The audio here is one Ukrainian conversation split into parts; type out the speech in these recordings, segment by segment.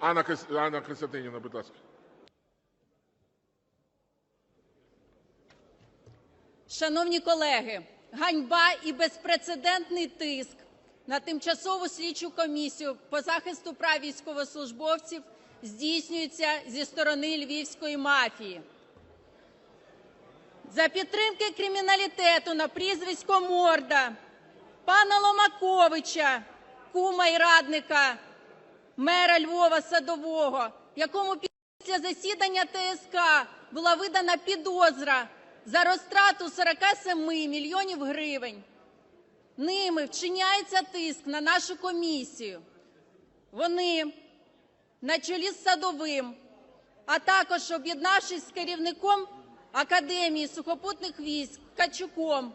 Анна Кос- Костянтинівна, будь ласка. Шановні колеги, ганьба і безпрецедентний тиск на тимчасову слідчу комісію по захисту прав військовослужбовців здійснюється зі сторони львівської мафії. За підтримки криміналітету на прізвисько Морда, пана Ломаковича, кума і радника мера Львова Садового, якому після засідання ТСК була видана підозра за розтрату 47 мільйонів гривень. Ними вчиняється тиск на нашу комісію. Вони на чолі з Садовим, а також об'єднавшись з керівником Академії сухопутних військ Качуком.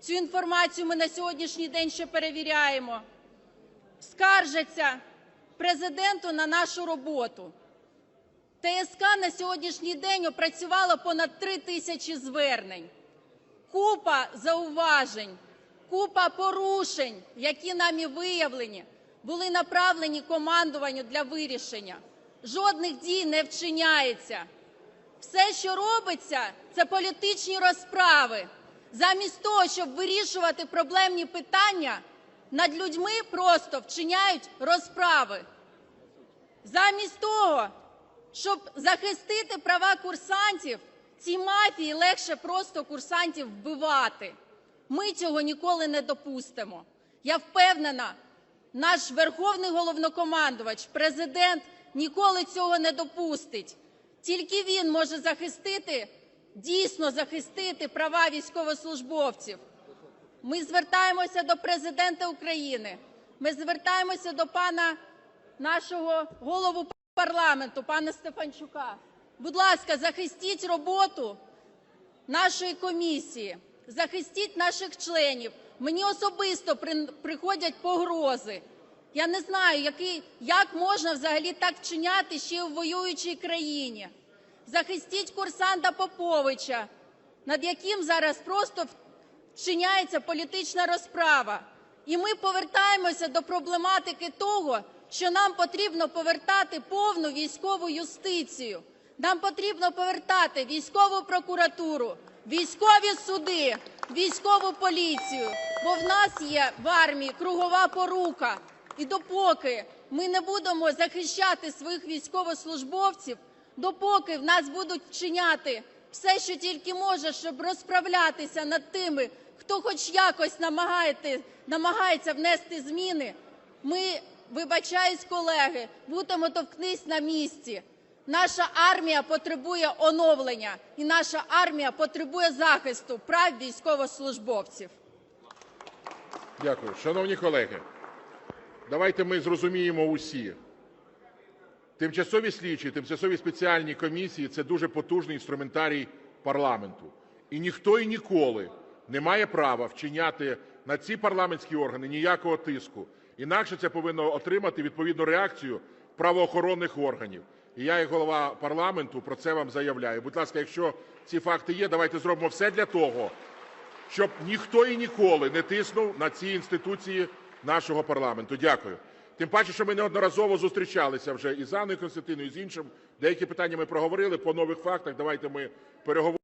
Цю інформацію ми на сьогоднішній день ще перевіряємо. Скаржаться президенту на нашу роботу. ТСК на сьогоднішній день опрацювала понад 3 тисячі звернень. Купа зауважень, купа порушень, які нами виявлені, були направлені командуванню для вирішення. Жодних дій не вчиняється. Все, що робиться, це політичні розправи. Замість того, щоб вирішувати проблемні питання, над людьми просто вчиняють розправи. Замість того, щоб захистити права курсантів, цій мафії легше просто курсантів вбивати. Ми цього ніколи не допустимо. Я впевнена, наш Верховний Головнокомандувач, Президент ніколи цього не допустить. Тільки він може захистити, дійсно захистити права військовослужбовців. Ми звертаємося до Президента України, ми звертаємося до пана нашого голову парламенту, пана Стефанчука. Будь ласка, захистіть роботу нашої комісії, захистіть наших членів. Мені особисто приходять погрози. Я не знаю, який, як можна взагалі так вчиняти ще у воюючій країні. Захистіть курсанта Поповича, над яким зараз просто вчиняється політична розправа. І ми повертаємося до проблематики того, що нам потрібно повертати повну військову юстицію. Нам потрібно повертати військову прокуратуру, військові суди, військову поліцію, бо в нас є в армії кругова порука. І допоки ми не будемо захищати своїх військовослужбовців, допоки в нас будуть вчиняти все, що тільки може, щоб розправлятися над тими, хто хоч якось намагається внести зміни, ми, вибачаюсь, колеги, будемо товкнись на місці. Наша армія потребує оновлення, і наша армія потребує захисту прав військовослужбовців. Дякую. Шановні колеги, давайте ми зрозуміємо усі. Тимчасові слідчі, тимчасові спеціальні комісії – це дуже потужний інструментарій парламенту. І ніхто і ніколи не має права вчиняти на ці парламентські органи ніякого тиску. Інакше це повинно отримати відповідну реакцію правоохоронних органів. І я, як голова парламенту, про це вам заявляю. Будь ласка, якщо ці факти є, давайте зробимо все для того, щоб ніхто і ніколи не тиснув на ці інституції нашого парламенту. Дякую. Тим паче, що ми неодноразово зустрічалися вже і з Анною Костянтинівною, і з іншим. Деякі питання ми проговорили по нових фактах. Давайте ми.